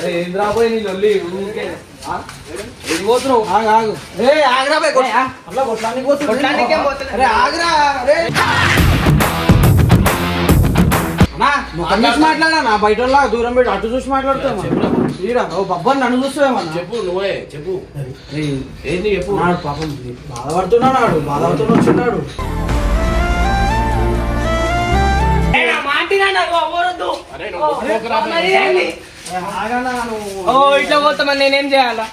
అరే ఏం రాబోయే నీ లొల్లి? ఏం పోతున్నావు? ఆగు ఆగు. ఏ ఆగరా బే కొట్- అట్లా కొట్లానికి పోతున్నావు కొట్లానికేం పోతలేదు. అరే ఆగరా అరే. అన్నా ముఖం చూసి మాట్లాడా బయట వాళ్ళ దూరం పెట్టి అటు చూసి మాట్లాడుతామా ఈడ ఓ బబ్బన్ నన్ను చూస్తావేమన్నా చెప్పు నువ్వే చెప్పు. ఏంది చెప్పు? నాడు పాపం బాధపడుతున్నాడు బాధపడుతున్నా వచ్చిన్నాడు అరే నువ్వు ఒప్పుకోకురా ఓ ఇట్లా పోతామని నేనేం చేయాలా?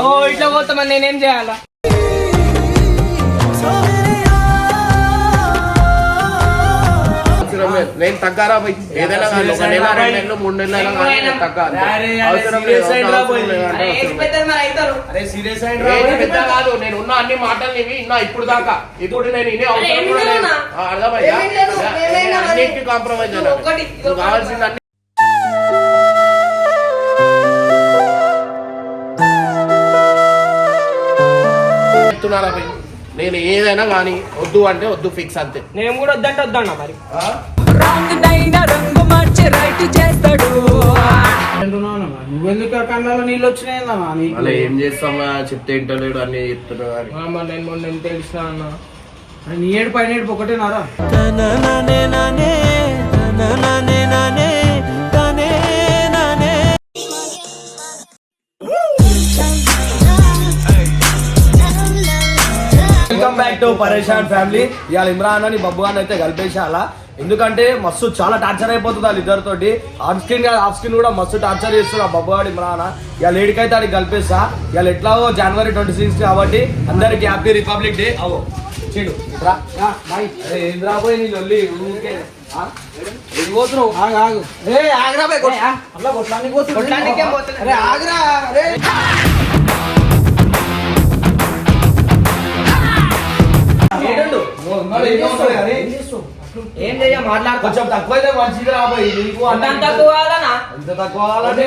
ఓ ఇట్లా పోతామని నేనేం చేయాలా? అవసరం లేదు. నేను తగ్గారా పోయి ఏదైనా కానీ ఒక నెల రెండు నెలలు మూడు నెలలు అయినా కానీ నేను తగ్గా అంతే. అరే, అరే, అవసరం serious లేదు, అయ్యిండ్రా అవసరం పోయి. లేదు అంటే అరే, అవసరం ఏజ్ లేదు. పెద్దది మరి అవుతారు అరే సీరియస్ ఏంటి పెద్ద కాదు నేను ఉన్న అన్ని మాటలు ఇవి ఇన్నా ఇప్పుడు దాకా ఇప్పుడు నేను ఇనే అవసరం కూడా లేదు. ఆ, లేదు. అన్నిటికీ కాంప్రమైజ్ నువ్వు ఇది. కావాల్సింది అన్ని చెప్తున్నారా భయ్? నేను ఏదైనా కానీ వద్దు అంటే వద్దు ఫిక్స్ అంతే. నేను కూడా వద్దంటే వద్దన్నా మరి. రాంగ్ రంగు మార్చి రైట్ చేస్తాడు. నువ్వెందుకు కళ్ళలో నీళ్ళు వచ్చినాయిందమ్మా నీకు అలా ఏం చేస్తామా? చెప్తే ఇంటలేడు అన్ని చెప్తున్నారు అని. మామ నేను మొన్న ఎంత తెలిసిన అన్న. నీ ఏడు పైన ఏడుపు ఒకటేనారా? Welcome back to Pareshan family ఇవాళ ఇమ్రాన్ అని బబ్బు అని అయితే కలిపేసాల ఎందుకంటే మస్తు చాలా టార్చర్ అయిపోతుంది వాళ్ళ ఇద్దరితోటి. ఆన్ స్క్రీన్ ఆఫ్ స్క్రీన్ కూడా మస్తు టార్చర్ చేస్తున్నా బబ్బు వాడు ఇమ్రాన్. ఇవాళ ఏడికైతే ఆడికి కలిపేస్తా. ఇవాళ ఎట్లాగో జనవరి ట్వంటీ సిక్స్ కాబట్టి అందరికి హ్యాపీ రిపబ్లిక్ డే అవో చెడు. రా. Yeah, bye. అరే, ఏం రాబోయే నీ లొల్లి? ఊరికే. ఆ? ఏం పోతున్నావు? ఆగు ఆగు. కొట్లానికి కొట్లానికేం ఆగరా. ఏడుండు. ఏం చెయ్య? మాట్లాడుకో. కొంచెం తక్కువైతే మంచిది రాబోయ్ నీకు అన్న అంత తక్కువ కావాలనా తక్కువ కావాలంటే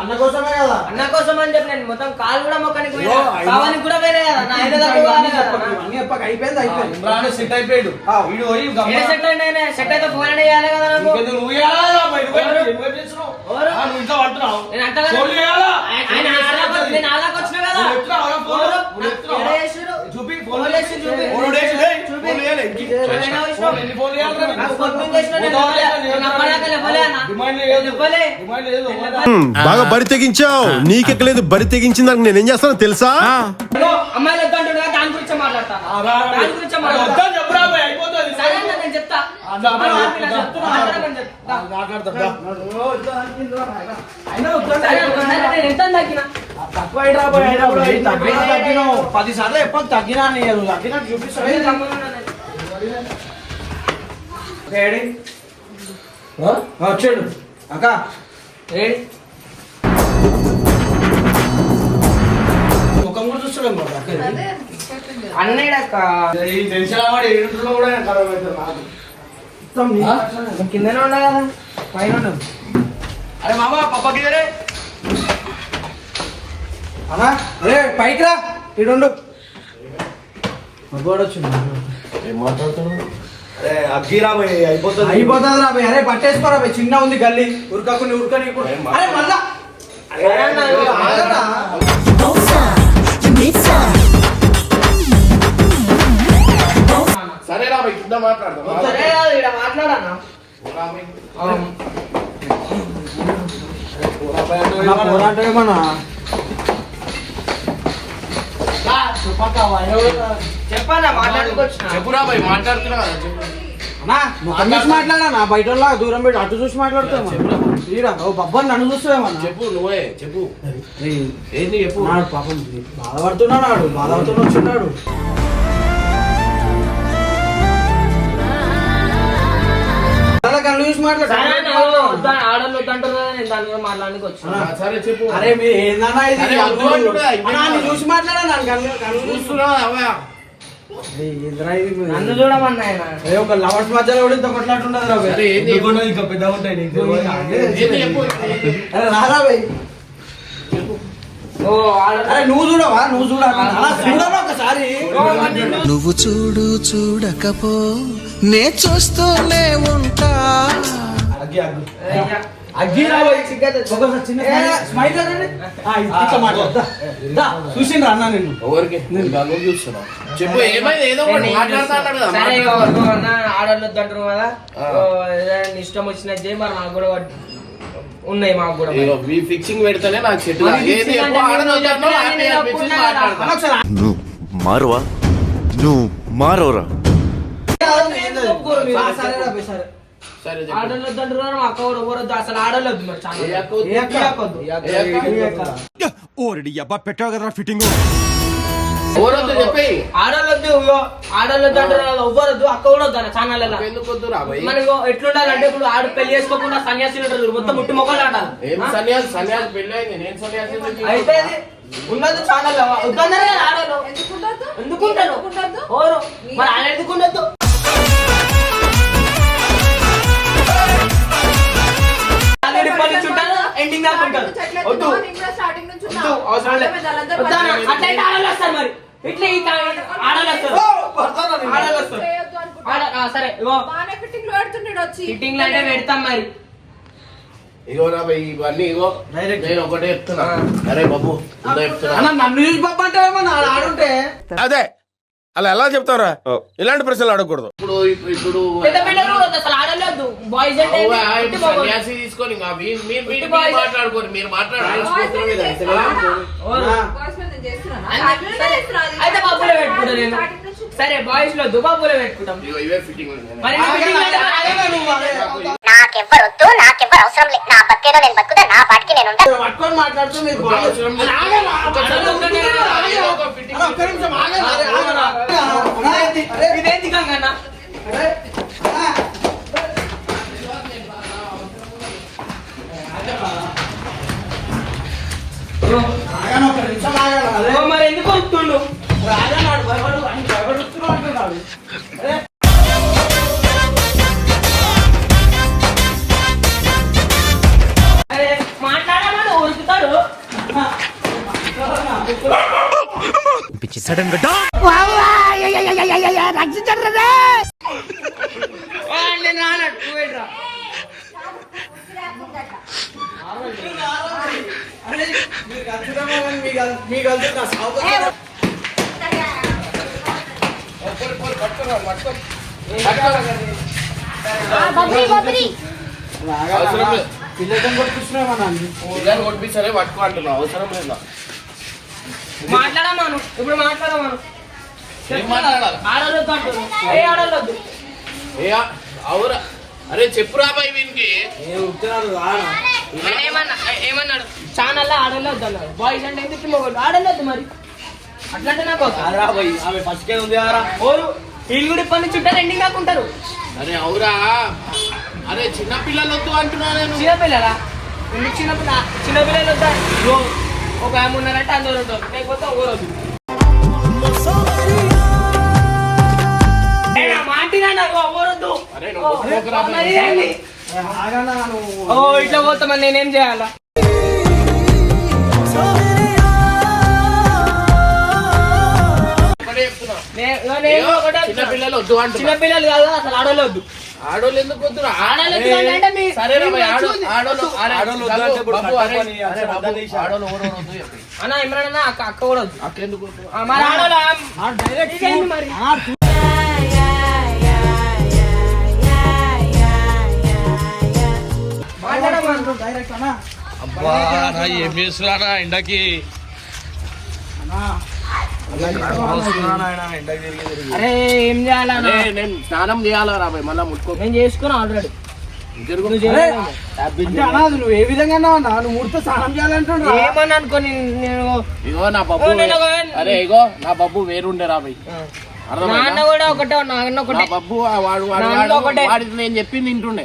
అన్న కోసమే కదా. అన్న కోసం అని చెప్పి నేను మొత్తం కాలు కూడా మొక్కనికి కావానికి కూడా పోయినా కదా నా తక్కువ కావాలి కదా అయిపోయింది అయిపోయింది. ఇమ్రాన్ సెట్ అయిపోయాడు. వీడు పోయి సెట్ అయినా సెట్ అయితే ఫోన్ చేయాలి కదా నాకు. నువ్వు ఇంట్లో. నేను అంట? చూపి, ఫోన్ ఫోన్ చేసి చూపి. బాగా బరి తెగించావు. నీకెక్కలేదు బరి తెగించిందానికి నేనేం చేస్తానో తెలుసా? అమ్మాయిలు వద్దు దాని గురించే. దాని గురించే నేను చెప్తా. నేను నేను తగ్గినా పది సార్లు ఎప్పుడు నువ్వు తగ్గినట్టు చూపిస్తావు ఆ, వచ్చాడు. అక్క. ఏడి ముఖం కూడా చూస్తాడు అక్క. అన్నయ్యడక్క. ఈ టెన్షన్ కూడా ఆ? పక్కనే. కిందనే ఉన్నా కదా. పైన. అరే మామ పప్పకి రే. అన్నా అరే పైకి రా. వచ్చింది. ఏం పోయి అయిపోతుంది అయిపోతుంది. రా బే. అరే పట్టేసుకోరా బే. చిన్న ఉంది గల్లీ. ఉరకకుని ఉరకని అరే మళ్ళా. సరే అన్న, ఇగో, ఆగరా. సరే రా భయ్, కింద మాట్లాడదాం. సరే చెప్పురా భయ్ మాట్లాడుతున్నా కదా చెప్పు. చూసి బయట దూరం పెట్టి అటు చూసి మాట్లాడుతామా ఈడ ఓ నన్ను చూస్తావేమన్నా చెప్పు నువ్వే చెప్పు. ఏంది చెప్పు? నాడు పాపం బాధపడుతున్నాడు నాడు బాధపడుతున్నా వచ్చిన్నాడు కళ్ళు చూసి మాట్లాడు. వద్దా, ఆడోళ్ళు వద్దంటారు కదా, నేను దాని మీద మాట్లాడడానికి వచ్చిన. ఆ, సరే చెప్పు. అరే మీరు ఏందన్నా ఇది అన్నా, చూసి నన్ను చూడమన్నా ఆయన? ఒక లవర్స్ మధ్యలో కూడా ఇంత ఇంకా పెద్ద ఉంటాయి రారా నువ్వు చూడు చూడకపో. నే చూస్తూనే ఉంటా. అగ్గి అగ్గు. అగ్గి రాబోయే ఒకసారి చిన్న స్మైల్. రండి ఇట్లా మాట్లాడతా చూసిండ్రా అన్న నిన్ను? ఎవరికి? నన్ను. చూస్తున్నా. చెప్పు ఏమైంది? ఏదో ఒకటి మాట్లాడుతా అంటాడు కదా సరే ఇగో, ఇగో అన్న ఆడోళ్ళు అంటారు కదా. ఆ. ఓ, ఏదైనా ఇష్టం వచ్చినది చేయి మరి మాకు కూడా ఉన్నాయి మాకు కూడా మీ ఫిక్సింగ్ పెడితేనే నాకు మరి ఏది నువ్వు మారవా? నువ్వు సరే సరే. ఆడోళ్ళు కదా మా అక్క కూడా ఊరొద్దు అసలు ఆడోళ్ళు వద్దు మరి చాలా ఏ అక్క ఏ అక్క? వద్దు. ఏ అక్క? ఓరడి అబ్బా పెట్టావు కదరా ఫిట్టింగ్? ఎవరొద్దు చెప్పేయి. ఆడోళ్ళు వద్దు ఇగో ఆడోళ్ళు వద్దు అంటారు ఎవ్వరొద్దు అక్క కూడా వద్దు అన్న ఛానల్ ఎందుకు వద్దు రాబోయ్ మనకు ఎట్లుండాలంటే ఇప్పుడు ఆడు పెళ్ళి చేసుకోకుండా సన్యాసి ఉంటారు మొత్తం ముట్టి మొక్కలు ఆడాలి. ఏం సన్యాసి సన్యాసి పెళ్ళి అయింది నేను సన్యాసి ఎందుకు అయితే ఇది ఉన్నది ఛానల్ వద్దన్నారు ఆడోళ్ళు. ఎందుకుంటారు ఓరు మరి ఆయన ఎందుకుండొద్దు ఆల్రెడీ ఇప్పటి నుంచి ఉంటారు ఎండింగ్ దాకా ఉంటారు వద్దు. వద్దు అవసరం లేదు. వద్దన్న, అట్లయితే ఆడోళ్ళు వస్తారు మరి. ఇట్లా ఈ కా- ఆడోళ్ళు వస్తారు. ఆడోళ్ళు వస్తారు. ఆడ- ఆ, సరే ఇగో. ఫిట్టింగ్ అంటే పెడతాం మరి. ఇగో ఇవన్నీ ఇగో నేను ఒకటే చెప్తున్నా. అరే బాబు చెప్తున్నా. నన్ను అంటే అదే. అలా ఎలా చెప్తారా ఇలాంటి ప్రశ్నలు అడగకూడదు ఇప్పుడు ఇప్పుడు-. సన్యాసి తీసుకొని ఇంకా మీరు మీరు మీరు పుట్టి బాయ్స్. మాట్లాడుకోరు మీరు మాట్లాడాలి ఓరు. అయితే బాబులే పెట్టుకుంటా నేను సరే బాయ్స్లో దుబాబులే పెట్టుకుంటాం ఇగో ఇవే ఫిట్టింగ్ మరి నీ fitting అంటే మరి అదే కదా నువ్వు అదే. నాకెవ్వరొద్దు నాకెవ్వరు అవసరం లేదు నా బతికేదో నేను బతుకుతా నా పాటికి నేను ఉంటా పట్టుకొని మాట్లాడుతూ మీరు బాగా అవసరం లేదు. ఆగరా, ఒక fitting మీరు ఖచ్చితంగా పిల్లలు కొట్టించారే పట్టుకో అంటున్నా అవసరం లేదు మాట్లాడమాను ఇప్పుడు మాట్లాడమాను ఆడలొద్దు ఏ ఆడలొద్దు ఏ అవురా. అరే చెప్పురా బాయ్ వీనికి. ఏ ఉత్తరాలు రానా ఏమన్నాడు? ఛానల్లో ఆడలొద్దు అన్నాడు. బాయ్స్ అంటే ఎందుకు మొగలు ఆడలొద్దు మరి. అట్లంటే నాకు ఓకే. అదిరా పోయి ఆమె ఫస్ట్ కే ఉంది కదరా ఓరు వీళ్ళు కూడా ఇప్పటి నుంచి ఉంటారు ఎండింగ్ దాకా ఉంటారు. అరే అవురా. అరే చిన్న పిల్లలు వద్దు అంటున్నా నేను. చిన్నపిల్లలా ఎందుకు చిన్నపిల్ల చిన్నపిల్లలు వద్దా? ఇగో, ఒక ఆమె ఉన్నారంటే అందరూ ఉంటారు. లేకపోతే అరే బాయ్. మరి ఏంది? ఆగనా నువ్వు ఓ ఇట్లా పోతామని నేనేం చేయాలా? వద్దు చిన్నపిల్లలు కాదు అసలు ఆడోళ్ళు వద్దు. ఆడోళ్ళు ఎందుకు ఆడోళ్ళు అంటే మీ అన్న ఇమ్రాన్ అన్న అక్క అక్క కూడా వద్దు. మరి ఆడోళ్ళ డైరెక్ట్ ఇదేంటి మరి? అన్నా ఏం చేస్తున్నా ఎండకి అరే ఏం అరే, నేను స్నానం చేయాలా రా బాయ్ మళ్ళా ముట్టుకో. నేను చేసుకున్నా ఆల్రెడీ. నువ్వు ఏ విధంగా నువ్వు ముడితే స్నానం ఏమని అనుకోని నేను? ఇగో నా బబ్బు అరే ఇగో నా బబ్బు వేరుండే రా బాయ్ నాన్న? కూడా ఒకటే నాన్న నా ఒకటే బబ్బు వాడు వాడు ఒకటే. వాడికి నేను చెప్పింది వింటుండే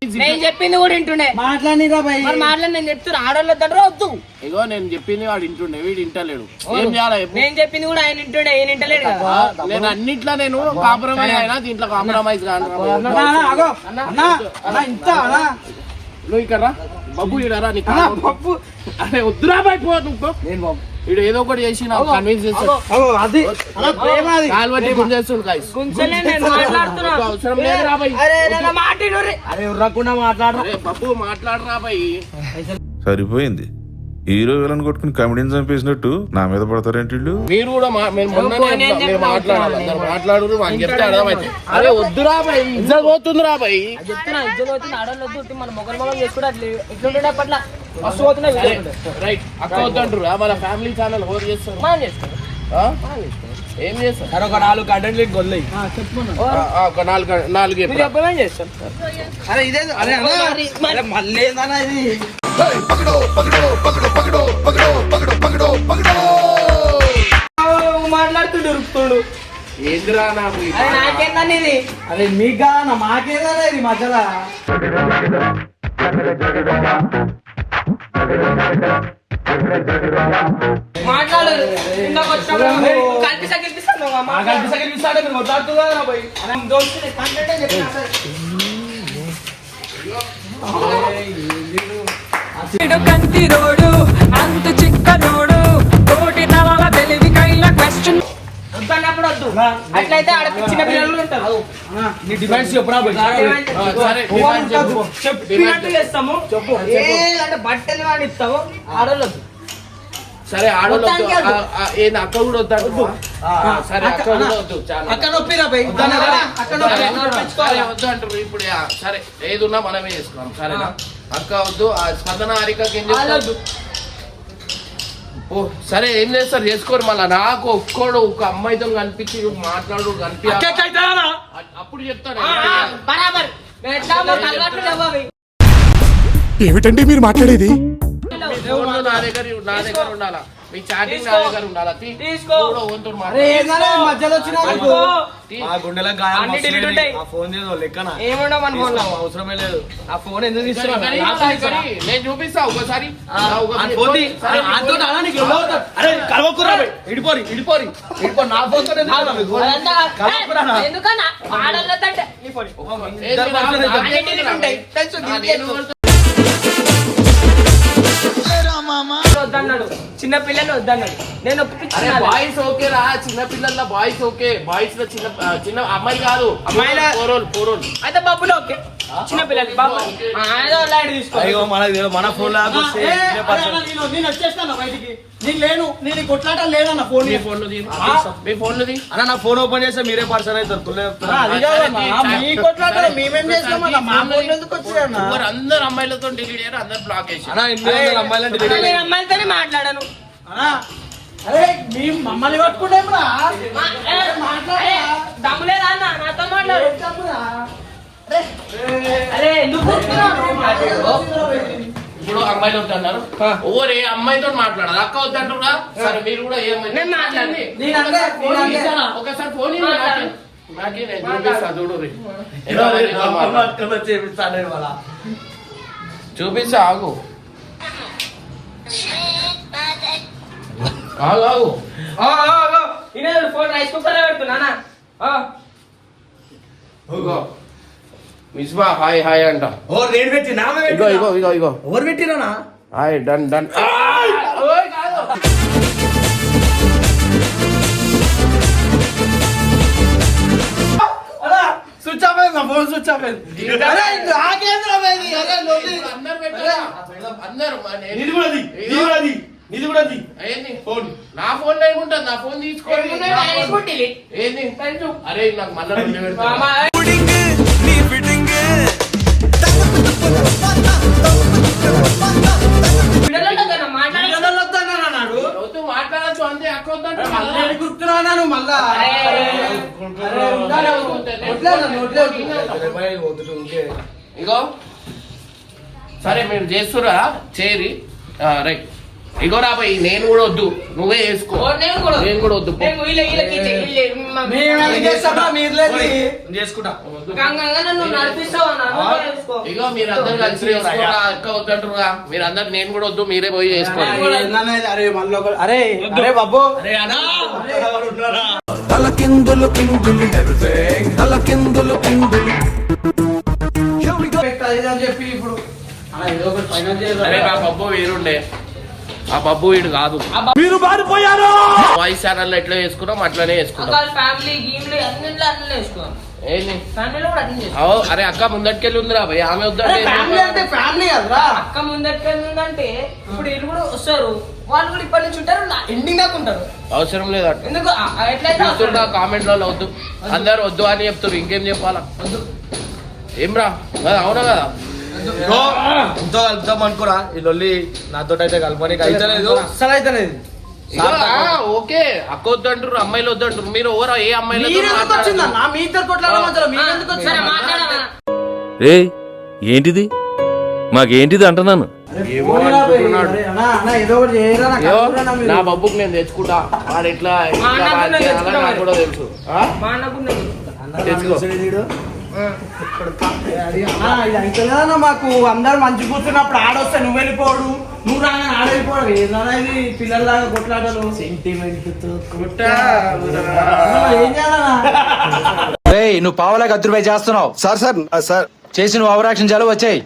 నేను చెప్పింది కూడా వింటుండే. మాట్లాడిరా భయ్ మరి మాట్లాడి నేను చెప్తున్నా ఆడోళ్ళు వద్దంటారు వద్దు? ఇగో నేను చెప్పింది వాడు ఇంటుండే వీడు ఇంటలేడు ఏం చేయాలి చెప్పు? నేను చెప్పింది కూడా ఆయన వింటుండే ఈయన వింటలేడు కదా. నేను అన్నిట్లో నేను కాంప్రమైజ్ అయినా దీంట్లో కాంప్రమైజ్ కాను అన్నా ఆగో అన్నా. అన్నా ఇంత అన్నా. నువ్వు ఇక్కడ రా. బబ్బు ఇడరా నీకు పప్పు అరే వద్దురా బాయ్ పో నువ్వు నేను బాబు ఇడు ఏదో ఒకటి చేసి నాకు కన్విన్స్ చేస్తాడు. అవసరం లేదురా బాయ్. అరే నా మాట వినుర్రి. అరే ఉర్రకుండా మాట్లాడరా. అరే బబ్బు మాట్లాడరా బాయ్. సరిపోయింది. హీరో విలన్ కొట్టుకుని కమెడీని చంపేసినట్టు నా మీద పడతారేంటి వీళ్ళు? మీరు కూడా మా- మేము మొన్ననే మాట్లాడాలి. అందరు చెప్తే అర్థమైతే. అరే వద్దురా పోతుందిరా అది చెప్తున్నా ఇద్దరు వద్దు ఉట్టి మన మొగలు మొగలు చేసుకుంటే అట్లా ఎట్లుంటుండే అప్పట్లో? మస్తు పోతున్నా రైట్ అక్క వద్దంటారు ఆ, మన ఫ్యామిలీ ఛానల్ చేస్తారు? మనం చేస్తాం ఆ? ఏం చేస్తారు? ఒక నాలుగు కంటెంట్ లింక్ వదిలేయి ఆ, ఆ, ఒక నాలుగు నాలుగు. చెప్పమని చేస్తాం అరే ఇదే అరే అన్నా. అరే మళ్ళీ ఏందన్నా ఇది? మాట్లాడుతుండు ఉరుకుతుండు. ఏందిరా నాకు నాకేందని ఇది? అరే మీకు కాదన్నా మాకేదన్నా ఇది మధ్యలో? మాట్లాడు కల్పిస్తా కల్పిస్తాను ఆ కల్పిస్తా కల్పిస్తాడే మీరు కొట్లాడుతున్నారు భయ్ దోస్తుంది కంటెంటే చెప్పిన సరే. కంటి రోడు అంత చిక్కనోడు కోటి తలల తెలివి కైల క్వశ్చన్ వద్దన్నప్పుడు వద్దు అట్లయితే ఆడ చిన్న పిల్లలు ఉంటారు. నీ డిమాండ్స్ చెప్పురా భయ్ ఆ, సరే డిమాండ్ చెప్పు. చెప్పినట్టు చేస్తాము. ఏ అంటే బట్టలు కానీ ఇస్తాము ఆడోళ్ళు సరే ఏంది అక్క కూడా వద్దు? సరే అక్క కూడా వద్దు. చాలా. అక్క నొప్పిరా నొప్పి. వద్దు అంటారు. ఇప్పుడు ఆ, సరే ఏది ఉన్నా మనమే చేసుకున్నాం సరేనా? అక్క వద్దు ఆ స్పందన హారికకి ఏం ఓ సరే ఏం చేస్తారు? చేసుకోరు మళ్ళా. నాకు ఒక్కోడు ఒక అమ్మాయితో కనిపించి మాట్లాడు కనిపి అప్పుడు చెప్తాను. ఏమిటండి మీరు మాట్లాడేది? నా దగ్గర నా దగ్గర ఉండాలా? మీ చాటింగ్ నా దగ్గర ఉండాలా. తీసుకో. కూడా మధ్యలో వచ్చినా. ఆ గుండెల. ఉంటాయి. ఆ ఫోన్ చేదో లెక్కన? ఏముండవు మన ఫోన్లో? తీసుకో, అవసరమే లేదు. ఆ ఫోన్ ఎందుకు తీసుకున్నా నేను చూపిస్తా ఒకసారి. ఫోన్. అరే కలవకురా. ఇడిపోరి ఇడిపోరి. ఇడిపో నా ఫోన్ తోనే కలవకురా ఎందుకన్నా? అన్ని ఉంటాయి. తెలుసు, నా- నేను- వద్దన్నాడు. చిన్న పిల్లలు వద్దన్నాడు. నేను అరే ఒప్పించిన బాయ్స్ ఓకే రా చిన్న పిల్లల బాయ్స్ ఓకే బాయ్స్లో చిన్న చిన్న అమ్మాయి కాదు. అమ్మాయిల- పోరోల్ పోరోల్ అయితే బాబులు ఓకే చిన్న పిల్లలు బాబు. ఆ, ఏదో లైట్ తీసుకో. అయ్యో మనకి తెలియదు. మన ఫోన్లో వస్తే ఇదే నేను వచ్చేస్తాను బయటికి. లేను నేను ఈ కొట్లాట లేదన్న ఫోన్ మీ ఫోన్లో మీ ఫోన్లో తీ అన్న నా ఫోన్ ఓపెన్ చేస్తే మీరే పర్సన్ అవుతారు తుల్లే చెప్తున్నా. అది కాదన్న. మీ కొట్లాట మేమేం చేస్తామన్న మా ఫోన్ ఎందుకు వచ్చాయన్న ఎవరు అందరు అమ్మాయిలతో డిలీట్ అయ్యారు అందరు బ్లాక్ అన్న వందల నేను అమ్మాయిలతోనే మాట్లాడాను. అరే మీ మమ్మల్ని అరే, దమ్ములేదా అన్న నాతో మాట్లాడు. అరే ఎందుకు కూర్చున్నావు? ఇప్పుడు అమ్మాయిలు వద్దన్నారు ఓవర్ ఏ అమ్మాయితో మాట్లాడాలి అక్క వద్దంటున్నా సరే మీరు కూడా ఏమైంది ఒకసారి ఫోన్ చూపిస్తా చూడు ఆగు. ఫోన్ రైస్ కుక్కర్ పెడుతున్నానా మిస్బా హాయ్ హాయ్ అంట. ఓ నేను పెట్టి నా మీద ఇగో ఇగో ఇగో ఇగో. ఎవరు పెట్టినా hi done done. Switch off అయింది? ఫోన్ స్విచ్ ఆఫ్ అయింది. అరే అందరు పెట్టారా అందరు కూడా కూడా నిధి కూడా ది. ఏంది? ఫోన్ నా ఫోన్లో ఏముంటుంది? నా ఫోన్ తీసుకోండి. ఏమున్నాయి? నా రైస్ కుట్టి లే. ఏంది? అరే నాకు మళ్ళీ మాట్లాడచ్చు అంతే గుర్తున్నానా మళ్ళా. ఇగో. సరే మీరు చేస్తురా? చేరి. రైట్. ఇగో రా పోయి నేను కూడా వద్దు. నువ్వే వేసుకో. ఓ, నేను కూడా నేను కూడా వద్దు. ఇగో మీరు అందరు కలిసి అక్క వద్దంటారుగా మీరు అందరు నేను కూడా వద్దు మీరే పోయి వేసుకోండి. అరే అరే అరే బాబు. తలకిందులు కిందులు తలకిందులు కిందులు చెప్పి ఇప్పుడు. అలా ఏదో ఒకటి ఫైనల్ అరే ఆ బబ్బు వీరుండే. ఆ బబ్బు వీడు కాదు. మీరు పారిపోయారు వాయిస్ ఛానల్ ఎట్లా వేసుకున్నాం అట్లనే వేసుకున్నాం ఫ్యామిలీ గీమ్లు అన్నింటిలో అన్నీ ఏంది? అరే అక్క ముందటికెళ్ళి ఉందిరా భయ్ ఆమె వద్దంటే ఫ్యామిలీ అంటే ఫ్యామిలీ కదరా. అక్క ముందరికి ఉందంటే ఇప్పుడు వీళ్ళు కూడా వస్తారు. వాళ్ళు కూడా ఇప్పటి నుంచి ఉంటారు ఎండింగ్ దాకా ఉంటారు. అవసరం లేదు అట్లా. ఎందుకు? ఆ ఎట్లయితే కామెంట్లలో వద్దు. అందరు వద్దు అని చెప్తారు ఇంకేం చెప్పాలా? ఏం రా? అవునా కదా? ఎంతో కలుపుతాం అనుకోరా ఈ లొల్లి నాతో అయితే కలపడానికి అయితే లేదు అస్సలు అయితే లేదు ఓకే అక్క వద్దంటారు అమ్మాయిలు వద్దంటారు మీరు ఎవరో ఏ? మాట్లాడమా ఏ ఏంటిది? మాకేంటిది అంటున్నాను. నా బబ్బుకి నేను తెచ్చుకుంటా. వాడు ఎట్లా తెలుసు. తెచ్చుకో. ఇది మాకు అందరు మంచి కూర్చున్నప్పుడు ఆడొస్తే నువ్వు వెళ్ళిపోడు. నువ్వు రాగానే ఆడ వెళ్ళిపోవడం ఏదన్నా ఇది పిల్లల్లాగా కొట్లాడలు సెంటిమెంట్ ఏం చేయాలన్నా? నువ్వు పావలా కత్తి రూపాయి చేస్తున్నావు. Sir sir sir. చేసి నువ్వు అవరాక్షన్ చాలు వచ్చాయి.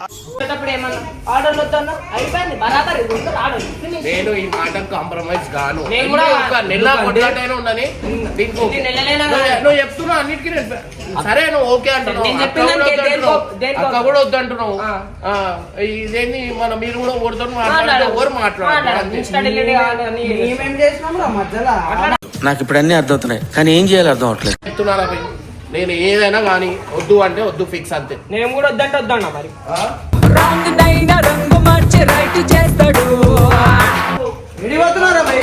నేను ఈ మాట కాంప్రమైజ్ కాను నేను కూడా ఎన్ని ఒక నెల కొట్లాటైనా ఉండని నువ్వు- చెప్తున్నావు అన్నిటికీ నేను సరే నువ్వు ఓకే అంటున్నావు. నేను అక్క చెప్పిన కూడా దానికి దేనికో- వద్దంటున్నావు. ఇదేంది మన మీరు కూడా ఓడితో మాట్లాడితే మాట్లాడు. ఎవరు మాట్లాడారు? చేసినాం నాకు ఇప్పుడు అన్ని అర్థమవుతున్నాయి. కానీ ఏం చేయాలి అర్థం అవట్లేదు? నేను ఏదైనా కానీ వద్దు అంటే వద్దు ఫిక్స్ అంతే. నేను కూడా వద్దంటే వద్దన్నా మరి. రాంగ్ దైన రంగు మార్చి రైట్ చేస్తాడు. విడిపోతున్నారా భయ్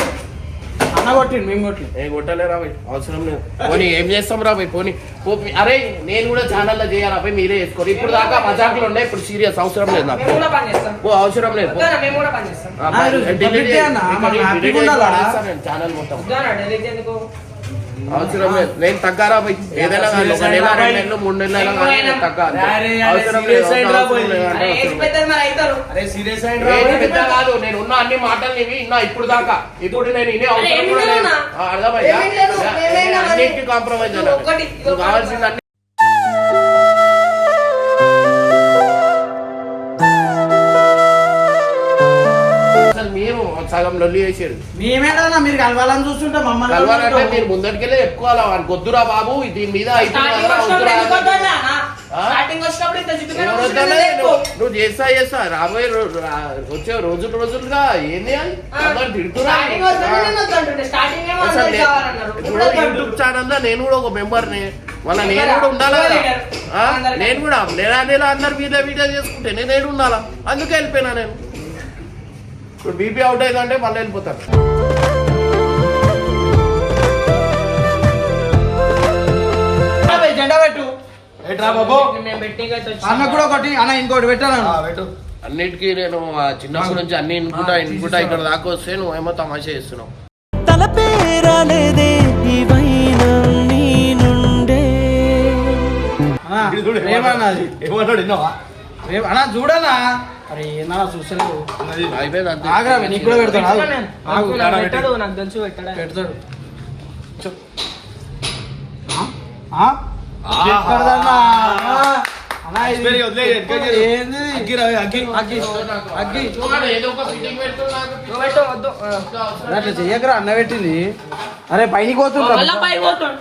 అన్న కొట్టిండు మేము కొట్టిండు. ఏ కొట్టలేరా భయ్ అవసరం లేదు. పోనీ ఏం చేస్తాం రా భయ్ పోనీ. పో అరే నేను కూడా ఛానల్లో చేయాలా భయ్ మీరే చేసుకోరు. ఇప్పుడు దాకా మజాకులు ఉండే ఇప్పుడు సీరియస్ అవసరం లేదు నాకు. ఓ అవసరం లేదు ఛానల్ మొత్తం. అవసరం లేదు నేను తగ్గారా భయ్ ఏదైనా కానీ ఒక నెల రెండు నెలలు మూడు నెలలు అయినా కానీ నేను తగ్గ అంతే. అరే, అరే, అవసరం లేదు పెద్ద కాదు నేను ఉన్న అన్ని మాటలు ఇవి ఇన్నా ఇప్పుడు దాకా. ఇప్పుడు నేను ఇనే అవసరం కూడా లేదు. అర్థమైందా? అన్నిటికీ కాంప్రమైజ్ ఒకటి. కావాల్సింది అసలు మీరు సగం లొల్లి మేమేనా మీరు కలవాలని చూస్తుంటే మమ్మల్ని కలవాలంటే. మీరు ముందరికెళ్ళి చెప్పుకోవాలా? వానికి వద్దురా బాబు? దీని మీద. నువ్వు- చేస్తా చేస్తా. రాబోయే వచ్చే రోజులు రోజులుగా నేను నే- కావాలన్నారు. ఇప్పుడు. యూట్యూబ్ ఛానల్లో నేను కూడా ఒక మెంబర్ని. మళ్ళీ నేను? కూడా ఉండాలా. నేను కూడా నెల నెల అందరు వీడియో వీడియో చేసుకుంటే నేను ఏడు ఉండాలా? అందుకే వెళ్ళిపోయినా నేను. ఇప్పుడు బీపీ అవుట్ అయిందంటే మళ్ళీ వెళ్ళిపోతాను భయ్, జెండా పెట్టు. ఎట్రా బాబు? అన్న కూడా ఒకటి అన్న ఇంకోటి పెట్టాను. పెట్టు. అన్నిటికీ నేను ఆ చిన్నప్పటి నుంచి అన్ని ఇనుకుంటా ఇనుకుంటా ఇక్కడ దాకా వస్తే నువ్వేమో తమాషా చేస్తున్నావు. తలపేరాలేదే ఈ వైనం నీ నుండే ఏమన్నది ఏమన్నాడు విన్నావా? రేపు అన్న చూడనా అరే చూసలేవు ఆగ్రా నీకు కూడా పెడతాను ఆగు. ఆగు నాకు పెట్టాడు నాకు తెలుసు పెట్టాడు పెడతాడు చూ. ఆ? ఆ? ఎక్కడదన్నా? ఆ. అన్నా, ఇది- వదిలేయ్, వదిలేయ్, ఎంకరేజ్ చేయు. ఏంది? అగ్గి రా, అగ్గి. అగ్గి. అగ్గి. చూడండి, ఏదో ఒక ఫిట్టింగ్ పెడుతూ నాకు నువ్వు పెట్టు, వద్దు. ఆ. అరే, అట్లా చెయ్యకరా అన్న పెట్టింది అరే పైకి పోతుండ్రా మళ్ళా పై పోతాడు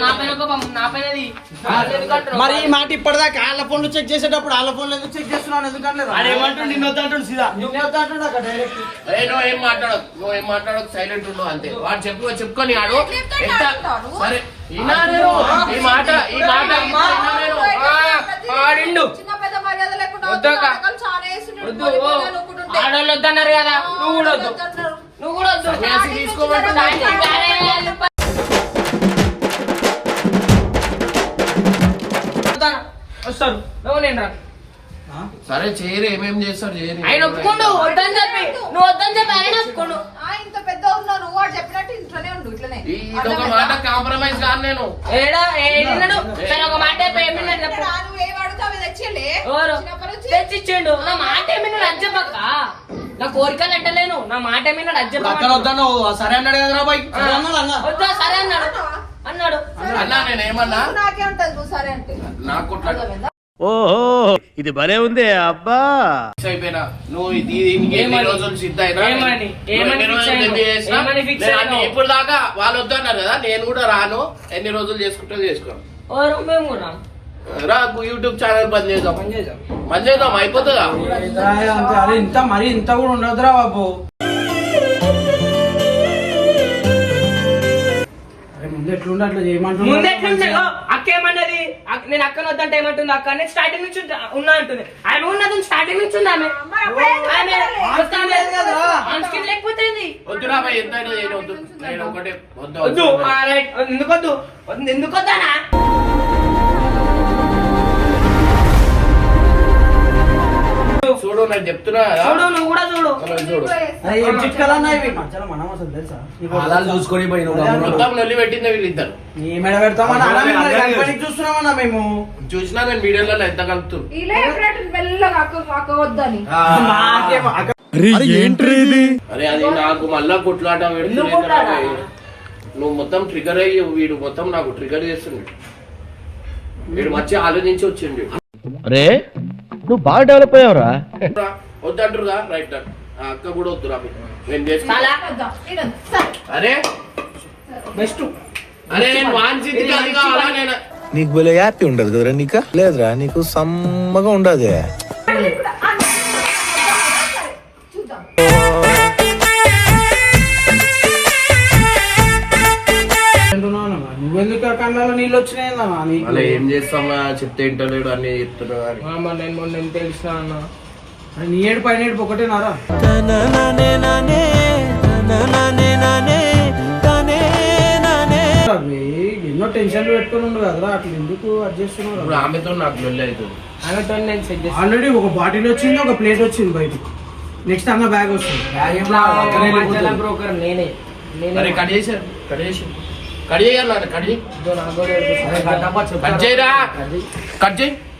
నా పైన కోపం నా పైనది. ఆయన ఎందుకు అంటున్నావు? మరి ఈ మాట ఇప్పటిదాకా వాళ్ళ ఫోన్లు చెక్ చేసేటప్పుడు వాళ్ళ ఫోన్లు ఎందుకు చెక్ చేస్తున్నావు ఎందుకంటే నిన్ను వద్దంటుండు సీదా. నిన్నే వద్దంటుండు అక్కడ డైరెక్ట్ ఏ, నువ్వు ఏం మాట్లాడకు నువ్వు ఏం మాట్లాడకు సైలెంట్ ఉండు అంతే. వాడు చెప్పు చెప్పుకొని ఆడు. ఎంత సరే ఈ మాట ఈ మాట ఆడిండు. వద్దన్నారు కదా. నువ్వు కూడా వద్దు. నువ్వు కూడా వద్దు. తీసుకోమంటున్నా. వస్తారు నువ్వు నేను. సరే చేయరు. ఏమేం చేస్తారు చేయరు. ఆయన ఒప్పుకోండు. వద్దని చెప్పి. నువ్వు వద్దని చెప్పి ఆయన ఒప్పుకోండు. ఆ, ఇంత పెద్ద ఉన్నావు నువ్వు వాడు చెప్పినట్టు ఇంట్లోనే ఉండు ఇట్లనే. ఒక మాట కాంప్రమైజ్ కాను నేను. ఏడా? ఏడినాడు సరే ఒక మాట చెప్పి. ఏమిన్నా చెప్పు? రా, నువ్వు ఏం అడుగుతావు? తెచ్చిచ్చిండు. నా మాట ఏమైనా రజ్జపక్క నా కోరికలు అంటలేను నా మాట ఏమైనా అక్కడ రజ్జపక్క వద్దాను సరే అన్నాడు కదరా బాయ్. వద్దా సరే అన్నాడు. అన్నాడు. అన్నా నేను ఏమన్నా? నువ్వు నాకే ఉంటది నువ్వు సరే అంటే. నాకు కొట్లాడు ఓహో ఇది భలే ఉంది అబ్బా. అయిపోయినా. నువ్వు ఎన్ని ఏమని? రోజులు సిద్ధ? ఇప్పుడు దాకా వాళ్ళు వద్దన్నారు కదా నేను కూడా రాను. ఎన్ని రోజులు చేసుకుంటే చేసుకో ఎవరు మేము కూడా రా యూట్యూబ్ ఛానల్ బంద్ చేద్దాం. పని చేద్దాం. బంద్ చేద్దాం అయిపోతుందా? అరే ఇంత మరి ఇంత కూడా ఉండదురా బాబు. ముందు ఎట్లుండే అట్లా చేయమంటున్నా ముందు ఎట్లుండే? ఓ, అక్క ఏమన్నది? అక్క- నేను అక్కను వద్దంటే ఏమంటుంది? అక్క నేను స్టార్టింగ్ నుంచి ఉంటా- ఉన్నా అంటుంది. ఆమె ఉన్నది స్టార్టింగ్ నుంచి ఉంది ఆమె. వస్తాను లేకపోతే ఏంది? వద్దురా భయ్ ఎంతైనా చేయను వద్దు. నేను ఒకటే వద్దు వద్దు ఆ, రైట్. చూడు నేను చెప్తున్నా చూడు నువ్వు కూడా చూడు. చూడు. నీకు అలా చూసుకొని. మొత్తం నొల్లి పెట్టింది వీళ్ళిద్దరు. చూస్తున్నామన్నా మేము? చూసినా నేను ఎంత అక్క- అరే అది నాకు మళ్ళా కొట్లాట నువ్వు మొత్తం ట్రిగర్ అయ్యి వీడు మొత్తం నాకు ట్రిగర్ చేస్తుంది వీడు మంచి ఆలోచించి వచ్చిండు. అరే నువ్వు బాగా డెవలప్ అయ్యావురా. వద్దంటురుగా రైట్ ఆ అక్క కూడా వద్దురా నేను చేసుకుంటా చాలా వద్దాం ఈడ సరే. అరే! బెస్ట్. అరే నేను వాంఛిత అది కావాలా? నేను నీకు భలే హ్యాపీ ఉండదు కదరా నీకు? లేదురా నీకు సమ్మగా ఉండదు. కళ్ళలో నీళ్ళు వచ్చినాయన్నా నీకు? అలా ఏం చేస్తామా చెప్తే ఇంటలేడు అన్ని చెప్తున్నా అని. మామ నేను మొన్న ఎంత తెలిసిన అన్న? నీ ఏడు పైన ఏడు ఒకటేనారా తనననే ననే తనననే ననే తనే ననే అవి ఎన్నో టెన్షన్లు పెట్టుకుని ఉండు కదరా అట్లా ఎందుకు అడ్జస్ట్ ఇప్పుడు ఆమెతో నాకు లొల్లి అవుతుంది. ఆమెతో నేను సెట్ చేస్తాను ఆల్రెడీ ఒక బాటిల్ వచ్చింది ఒక ప్లేట్ వచ్చింది బయటికి. నెక్స్ట్ అన్న బ్యాగ్ వస్తుంది. బ్యాగ్. బ్రోకర్ నేనే. నేనే కట్ చేశారు. కట్ చేయాలి కట్ చేయి? కట్ చేయరా? కట్ చేయి.